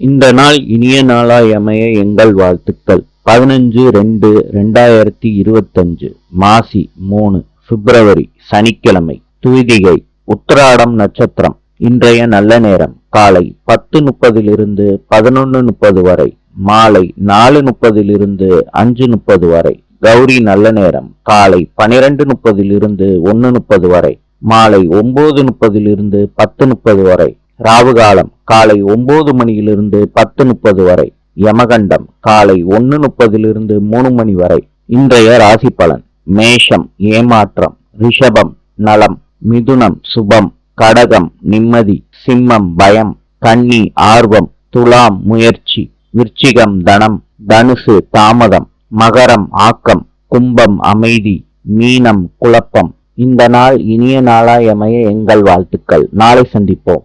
இந்த நாள் இனிய நாளாய் அமைய எங்கள் வாழ்த்துக்கள். பதினஞ்சு ரெண்டு ரெண்டாயிரத்தி இருபத்தஞ்சு மாசி மூணு பிப்ரவரி சனிக்கிழமை தூதிகை உத்திராடம் நட்சத்திரம் இன்றைய நல்ல நேரம் காலை பத்து முப்பதிலிருந்து பதினொன்னு முப்பது வரை மாலை நாலு முப்பதிலிருந்து அஞ்சு முப்பது வரை கௌரி நல்ல நேரம் காலை பனிரெண்டு முப்பதிலிருந்து ஒன்னு முப்பது வரை மாலை ஒன்பது முப்பதிலிருந்து பத்து முப்பது வரை ராவுகாலம் காலை ஒன்பது மணியிலிருந்து பத்து முப்பது வரை. யமகண்டம் காலை ஒன்று முப்பதிலிருந்து மூணு மணி வரை. இன்றைய ராசி பலன் மேஷம் ஏமாற்றம் ரிஷபம் நலம் மிதுனம் சுபம் கடகம் நிம்மதி சிம்மம் பயம் கன்னி ஆர்வம் துலாம் முயற்சி விருச்சிகம் தனம் தனுசு தாமதம் மகரம் ஆக்கம் கும்பம் அமைதி மீனம் குழப்பம். இந்த நாள் இனிய நாளாயமைய எங்கள் வாழ்த்துக்கள். நாளை சந்திப்போம்.